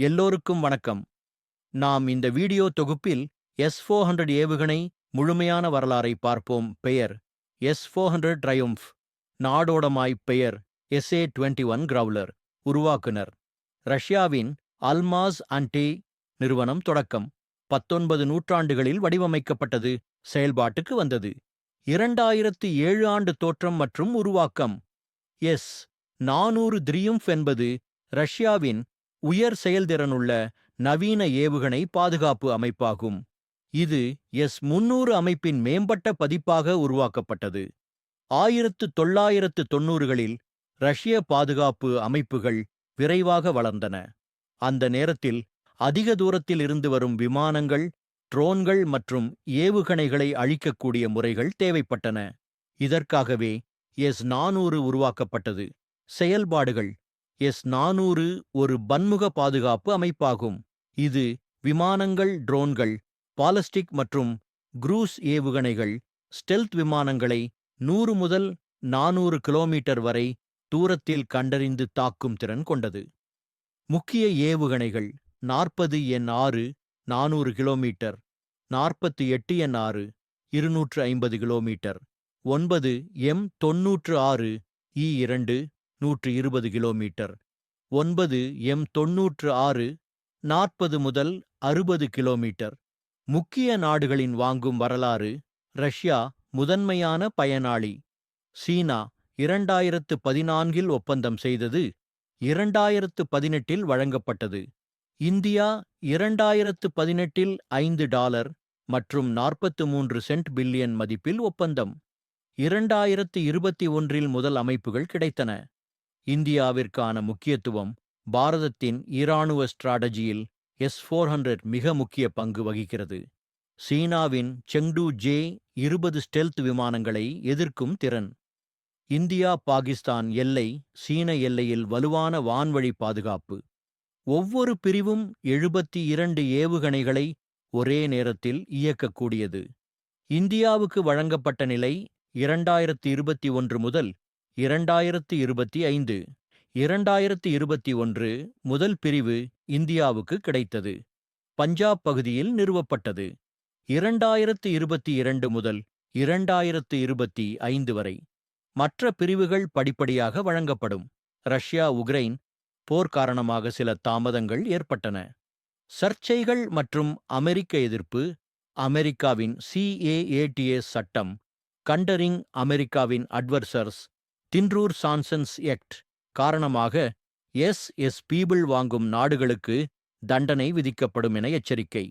எல்லோருக்கும் வணக்கம். நாம் இந்த வீடியோ தொகுப்பில் எஸ் ஃபோர் ஹண்ட்ரட் ஏவுகணை முழுமையான வரலாறை பார்ப்போம். பெயர் எஸ் ஃபோர் ஹண்ட்ரட் ட்ரையும்ஃப் நாடோடமாய் பெயர் எஸ்ஏ டுவெண்ட்டி ஒன் கிரவுலர் உருவாக்குனர். ரஷ்யாவின் அல்மாஸ் அண்டே நிறுவனம் தொடக்கம். பத்தொன்பது நூற்றாண்டுகளில் வடிவமைக்கப்பட்டது. செயல்பாட்டுக்கு வந்தது. இரண்டாயிரத்து ஏழு ஆண்டு தோற்றம் மற்றும் உருவாக்கம். எஸ் நானூறு திரியும்ஃப் என்பது ரஷ்யாவின் உயர் செயல்திறனுள்ள நவீன ஏவுகணை பாதுகாப்பு அமைப்பாகும். இது எஸ் முன்னூறு அமைப்பின் மேம்பட்ட பதிப்பாக உருவாக்கப்பட்டது. ஆயிரத்து தொள்ளாயிரத்து தொன்னூறுகளில் ரஷ்ய பாதுகாப்பு அமைப்புகள் விரைவாக வளர்ந்தன. அந்த நேரத்தில் அதிக தூரத்தில் இருந்து வரும் விமானங்கள் ட்ரோன்கள் மற்றும் ஏவுகணைகளை அழிக்கக்கூடிய முறைகள் தேவைப்பட்டன. இதற்காகவே எஸ் நானூறு உருவாக்கப்பட்டது. செயல்பாடுகள் எஸ் நானூறு ஒரு பன்முக பாதுகாப்பு அமைப்பாகும். இது விமானங்கள் ட்ரோன்கள் பாலஸ்டிக் மற்றும் குரூஸ் ஏவுகணைகள் ஸ்டெல்த் விமானங்களை நூறு முதல் நானூறு கிலோமீட்டர் வரை தூரத்தில் கண்டறிந்து தாக்கும் திறன் கொண்டது. முக்கிய ஏவுகணைகள் நாற்பது எண் ஆறு நானூறு கிலோமீட்டர் நாற்பத்தி எட்டு எண் ஆறு இருநூற்று ஐம்பது கிலோமீட்டர் ஒன்பது எம் தொன்னூற்று ஆறு இ இரண்டு நூற்று இருபது கிலோமீட்டர். ஒன்பது எம் தொன்னூற்று ஆறு நாற்பது முதல் அறுபது கிலோமீட்டர். முக்கிய நாடுகளின் வாங்கும் வரலாறு ரஷ்யா முதன்மையான பயனாளி. சீனா இரண்டாயிரத்து பதினான்கில் ஒப்பந்தம் செய்தது இரண்டாயிரத்து பதினெட்டில் வழங்கப்பட்டது. இந்தியா இரண்டாயிரத்து பதினெட்டில் ஐந்து டாலர் மற்றும் நாற்பத்து மூன்று சென்ட் பில்லியன் மதிப்பில் ஒப்பந்தம். இரண்டாயிரத்து இருபத்தி ஒன்றில் முதல் அமைப்புகள் கிடைத்தன. இந்தியாவிற்கான முக்கியத்துவம் பாரதத்தின் இராணுவ ஸ்ட்ராட்டஜியில் எஸ் ஃபோர் ஹண்ட்ரட் மிக முக்கிய பங்கு வகிக்கிறது. சீனாவின் செங்டு ஜே இருபது ஸ்டெல்த் விமானங்களை எதிர்க்கும் திறன். இந்தியா பாகிஸ்தான் எல்லை சீன எல்லையில் வலுவான வான்வழி பாதுகாப்பு. ஒவ்வொரு பிரிவும் எழுபத்தி இரண்டு ஏவுகணைகளை ஒரே நேரத்தில் இயக்கக்கூடியது. இந்தியாவுக்கு வழங்கப்பட்ட நிலை இரண்டாயிரத்து இருபத்தி ஒன்று முதல் இரண்டாயிரத்து இருபத்தி ஐந்து இரண்டாயிரத்து இருபத்தி ஒன்று முதல் பிரிவு இந்தியாவுக்கு கிடைத்தது. பஞ்சாப் பகுதியில் நிறுவப்பட்டது. இரண்டாயிரத்து இருபத்தி இரண்டு முதல் இரண்டாயிரத்து இருபத்தி ஐந்து வரை மற்ற பிரிவுகள் படிப்படியாக வழங்கப்படும். ரஷ்யா உக்ரைன் போர் காரணமாக சில தாமதங்கள் ஏற்பட்டன. சர்ச்சைகள் மற்றும் அமெரிக்க எதிர்ப்பு அமெரிக்காவின் சிஏஏடிஎஸ் சட்டம் கண்டரிங் அமெரிக்காவின் அட்வர்சர்ஸ் தின்றூர் சான்சன்ஸ் எக்ட் காரணமாக எஸ். எஸ். பீபிள் வாங்கும் நாடுகளுக்கு தண்டனை விதிக்கப்படும் என எச்சரிக்கை.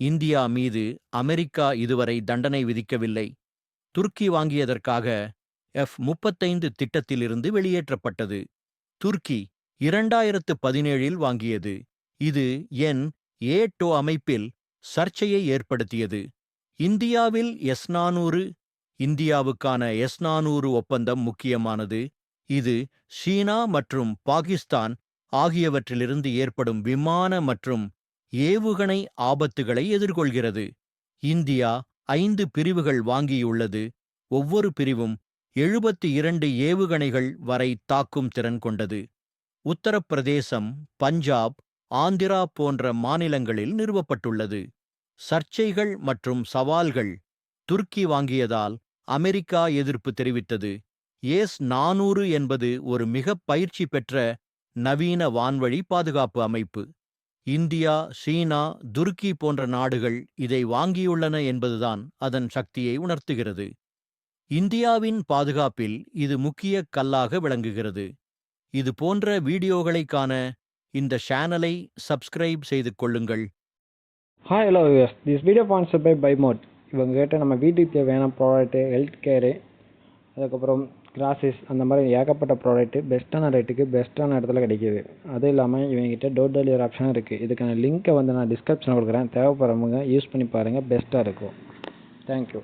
இந்தியா மீது அமெரிக்கா இதுவரை தண்டனை விதிக்கவில்லை. துருக்கி வாங்கியதற்காக எஃப் முப்பத்தைந்து திட்டத்திலிருந்து வெளியேற்றப்பட்டது. துருக்கி இரண்டாயிரத்து பதினேழில் வாங்கியது. இது என். ஏ. டோ அமைப்பில் சர்ச்சையை ஏற்படுத்தியது. இந்தியாவில் எஸ் நானூறு இந்தியாவுக்கான எஸ் நானூறு ஒப்பந்தம் முக்கியமானது. இது சீனா மற்றும் பாகிஸ்தான் ஆகியவற்றிலிருந்து ஏற்படும் விமான மற்றும் ஏவுகணை ஆபத்துகளை எதிர்கொள்கிறது. இந்தியா ஐந்து பிரிவுகள் வாங்கியுள்ளது. ஒவ்வொரு பிரிவும் எழுபத்தி இரண்டு ஏவுகணைகள் வரை தாக்கும் திறன் கொண்டது. உத்தரப்பிரதேசம் பஞ்சாப் ஆந்திரா போன்ற மாநிலங்களில் நிறுவப்பட்டுள்ளது. சர்ச்சைகள் மற்றும் சவால்கள் துருக்கி வாங்கியதால் அமெரிக்கா எதிர்ப்பு தெரிவித்தது. ஏஸ் நானூறு என்பது ஒரு மிகப் பயிற்சி பெற்ற நவீன வான்வழி பாதுகாப்பு அமைப்பு. இந்தியா சீனா துருக்கி போன்ற நாடுகள் இதை வாங்கியுள்ளன என்பதுதான் அதன் சக்தியை உணர்த்துகிறது. இந்தியாவின் பாதுகாப்பில் இது முக்கிய கல்லாக விளங்குகிறது. இது போன்ற வீடியோகளை காண இந்த சேனலை சப்ஸ்கிரைப் செய்து கொள்ளுங்கள். Hi hello this video sponsor by பைமோட் இவங்கக்கிட்ட நம்ம வீட்டுக்கு தேவையான ப்ராடக்ட்டு ஹெல்த் கேரு அதுக்கப்புறம் கிராசஸ் அந்த மாதிரி ஏகப்பட்ட ப்ராடக்ட்டு பெஸ்ட்டான ரேட்டுக்கு பெஸ்ட்டான இடத்துல கிடைக்கிது. அதுவும் இல்லாமல் இவங்ககிட்ட டோர் டெலிவரி ஆப்ஷனும் இருக்குது இதுக்கான லிங்க்கை வந்து நான் டிஸ்கிரிப்ஷனில் கொடுக்குறேன். தேவைப்படுறவங்க யூஸ் பண்ணி பாருங்கள் பெஸ்ட்டாக இருக்கும். தேங்க்யூ